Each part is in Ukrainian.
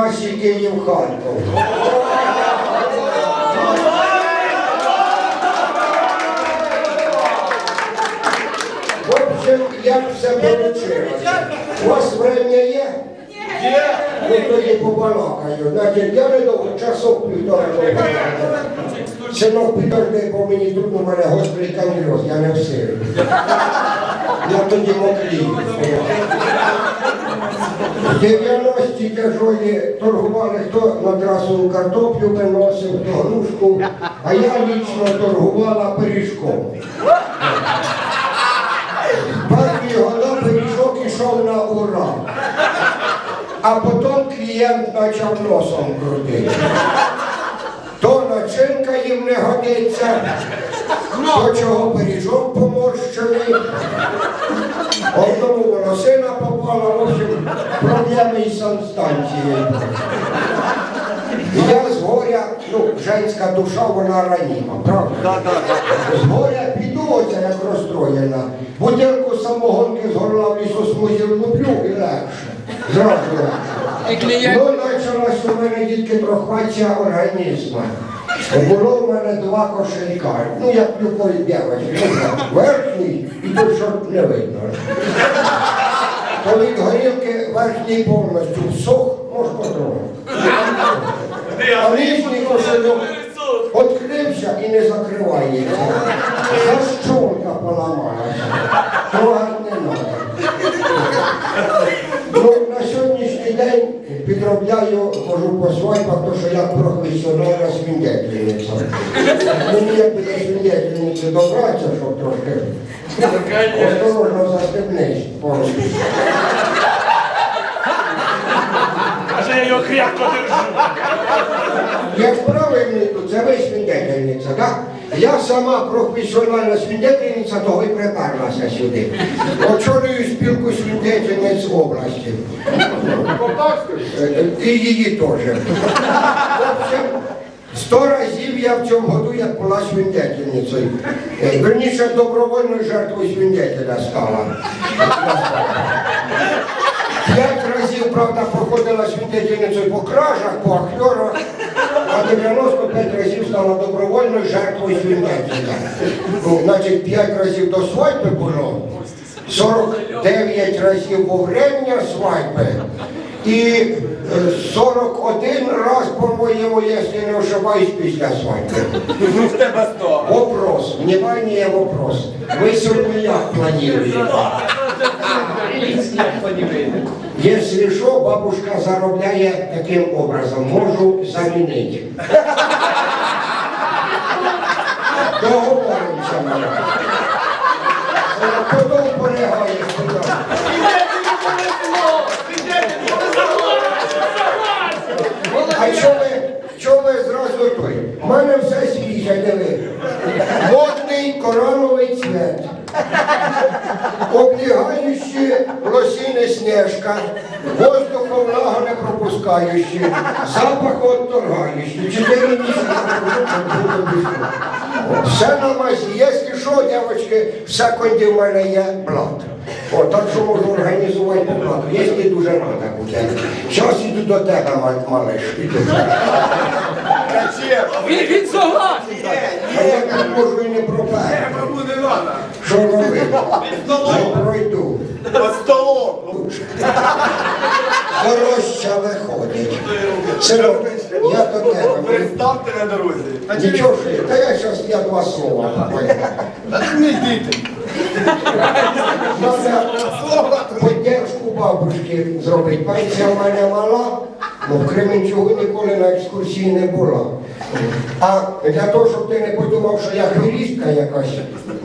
найкращий Київ Харків. В общем, як все вийшло. У вас время є? Є. Ну тоді побалакаю. Значить, я не довго часу півтора року. Синок підожди, бо мені тут у мене гострий кандроз, я не в силі. Я тоді мокрію тільки жої торгували, хто матрасову картоплю виносив, хто грушку, а я лічно торгувала пиріжком. Парк його на пиріжок ішов на ура. А потім клієнт почав носом крутити. То начинка їм не годиться, то чого пиріжок поморщений одному волосина попала, в общем, проблеми із санстанцією. Я з горя, ну, женська душа, вона раніма, правда? З горя піду оця як розстроєна. Бутилку самогонки з горла в лісосмузі влуплю і легше. Зразу легше. Ну, почалась у мене дітки трохвача організму. Було в мене два кошелька. Ну, як любої дівчинки. Верхній і тут що не видно. То від горілки верхній повністю всох, може потроху. А нижній кошельок відкрився і не закривається. Защолка поламалася. Трогати не треба. Ну, на сьогоднішній день підробляю, хожу по свайпах, тому що я професіональна свіндетельниця. Мені як до свіндетельниці добратися, щоб трошки осторожно застебнись. Каже, я його кряко держу. Як правильно, то це ви свідетельниця, так? Я сама професіональна свідетельниця, того й приперлася сюди. Очолюю спілку свідетельниць області. І її теж. Сто разів я в цьому году як була свідетельницею. Е, Верніше, добровольною жертвою свідетеля стала. П'ять разів, правда, проходила свідетельницею по кражах, по актерах, а 95 разів стала добровольною жертвою свідетеля. Ну, значить, 5 разів до свадьби було, 49 разів во время свадьби і е, 41 раз, по-моєму, якщо не ошибаюсь, після свадьби. Ну в тебе сто. Вопрос, внимание, вопрос. Вы сегодня як планируете? Если что, бабушка заробляє таким образом, можу замінити. Договоримося ми. Е, Потім полягає сюди. А що ви, що ви зразу той? У мене все свіже, диви. Модний кораловий цвет. Облігаючі лосіни снежка, воздухом влагу не пропускаючі, запах отторгаючий. Чотири місяці. Все на мазі. Якщо що, дівчатки, в секунді в мене є блат. О, так що можу організувати по блату, якщо дуже треба буде. Зараз іду до тебе, ма- малиш. Іду. Він, він согласен. А я так можу і не пропер. Що робити? Не пройду. Столом. Дорожча виходить. Синок, я до тебе. Представте на дорозі. Нічого ж, та я зараз я два слова. Та ти не йдите. Поддержку бабушки зробити. Пенсія в мене мала, ну в Кременчугу ніколи на екскурсії не була. А для того, щоб ти не подумав, що я хвилістка якась,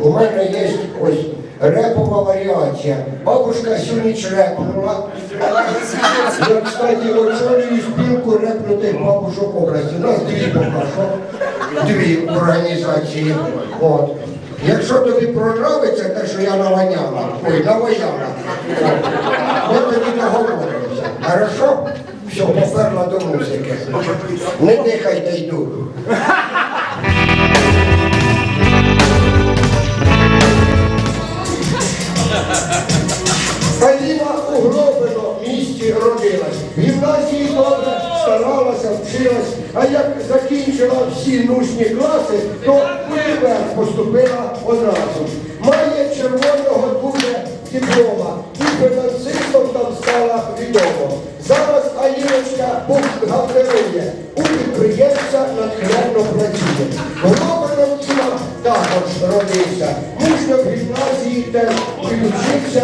у мене є ось репова варіація. Бабушка всю ніч репнула. Я, кстати, очолюю спілку репнутих бабушок області. У нас дві поки що, дві організації. От. Якщо тобі понравиться те, що я наваняла, ой, наваяла, ми тоді договоримося. Хорошо? Все, поперла до музики. Не дихайте йду. Родилась. Гімназія гімназії добре, старалася, вчилась, а як закінчила всі нужні класи, то в універ поступила одразу. Має червоного дуже диплома і фінансистом там стала відомо. Зараз Аліночка бухгалтерує, у підприємця натхненно працює. Робером Діма також родився. Мужньо в гімназії теж вивчився,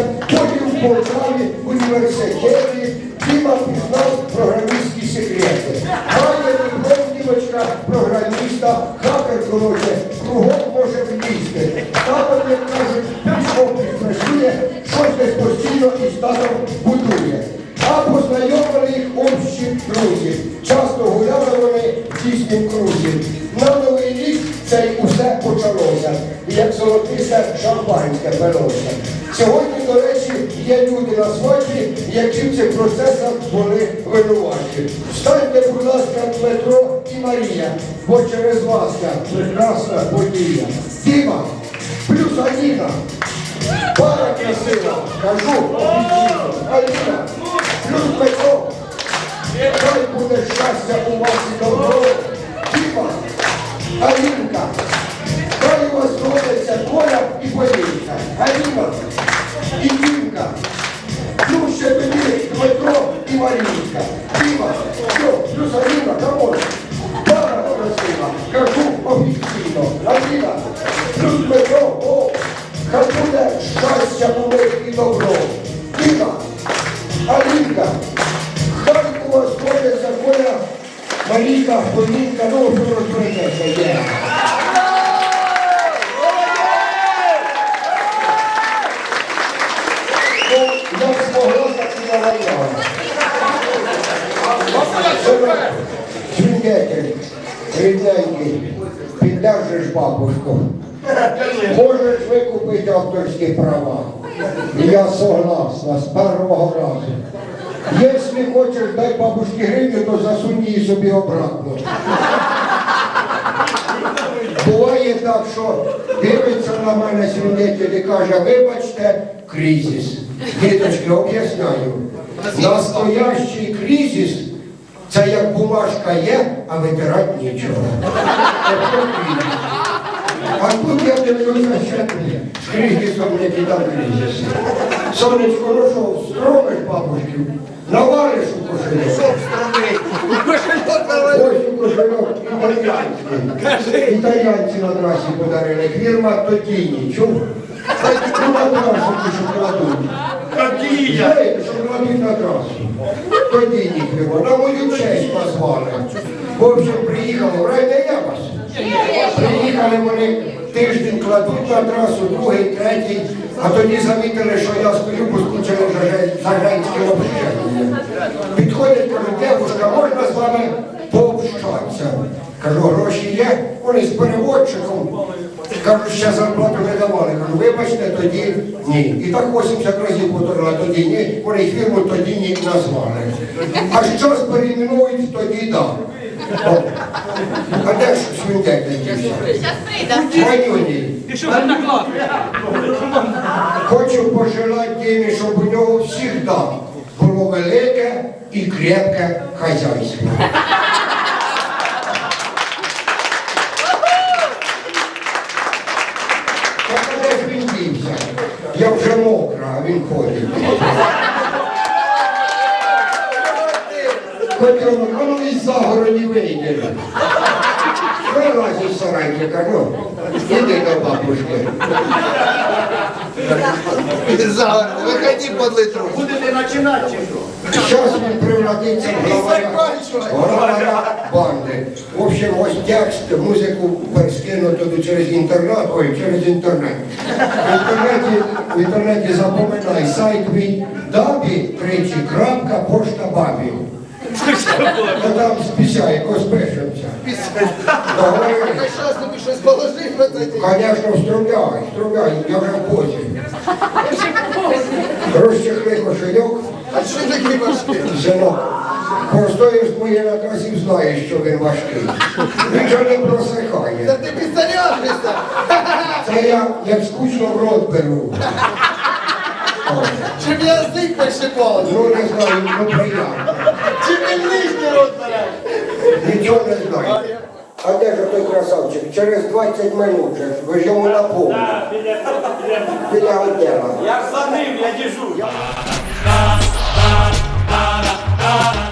влізти. Тато, як кажуть, пішов працює, щось десь постійно із татом будує. А познайомили їх общі друзі. Часто гуляли вони в тіснім крузі. На новий рік це й усе почалося, як золотисте шампанське пилося. Сьогодні, до речі, є люди на свадьбі, які в цих процесах були винуваті. Встаньте, будь ласка, і Марія, бо через вас ця прекрасна подія. Діма, плюс Аліна. Пара красива, кажу. Аліна, плюс Петро. Хай буде щастя у вас і добро. Діма, Алінка. Щастя них і добро. Діма, Алінка, хай у вас родиться Коля, Марійка, Полінка, ну, що розбереться, є. Ну, як змогла, так і наваляла. Свідетель, рідненький, піддержиш бабушку. Можеш викупити авторські права. Я согласна з першого разу. Якщо хочеш дай бабушці гривню, то засунь її собі обратно. Буває так, що дивиться на мене свідетель і каже, вибачте, кризис. Діточки, об'ясняю. Настоящий кризис це як бумажка є, а витирати нічого. А тут я дивлюся ще з кризисом не підам кризис. Сонечко, ну що, стромиш бабушки, навалиш у кошелек. Ось у кошельок італійський. Італійці на трасі подарили. Фірма Тотіні. Чув? Ну, на трасу ті, що кладуть. Знаєте, що кладуть на трасу. Тотіні фірма. На мою честь позвали. В общем, приїхало, райне я вас. Приїхали вони тиждень кладуть на трасу, другий, третій, а тоді замітили, що я стою, бо скучили вже за женським общенням. Підходять, кажуть, дівчинка, можна з вами пообщатися? Кажу, гроші є, вони з переводчиком. Кажу, ще зарплату не давали. Кажу, вибачте, тоді ні. І так 80 разів повторила, тоді ні, вони фірму тоді ні назвали. А щось перейменують, тоді да. А де ж дівся? Сейчас прийде. Манюні, Ти що ж наклад? хочу пожелати Дімі, щоб у нього завжди було велике і крепке хазяйство. Петро, а ну із загороді вийде. Вилазь із сарайки, кажу, іди до бабушки. Загород, выходи, подлый трус. Будете починати чи що? Зараз він превратиться в главаря, главаря банди. В общем, ось текст, музику перескину туди через інтернет, ой, через інтернет. В інтернеті, в інтернеті запоминай сайт мій дабі тричі, крапка, пошта бабі. Та там спісяє, поспишемося. Договорились? Сейчас тобі щось положив на це. Конечно, струмляй, струмляй, я вже позі. Розчехли кошельок, А що такий важкий? синок. Простоїш моє наказів, знаєш, що він важкий. Він же не Та просихає. ти підзаряджишся. Це я як скучно в рот беру. О. щоб язик пощипав. Ну не знаю, ну приємно. Чи ти в нижній рот береш? Нічого не знаю. А де ж той красавчик? Через 20 минут же ж, ви ж йому на пол. Біля отдела. Я за ним, я da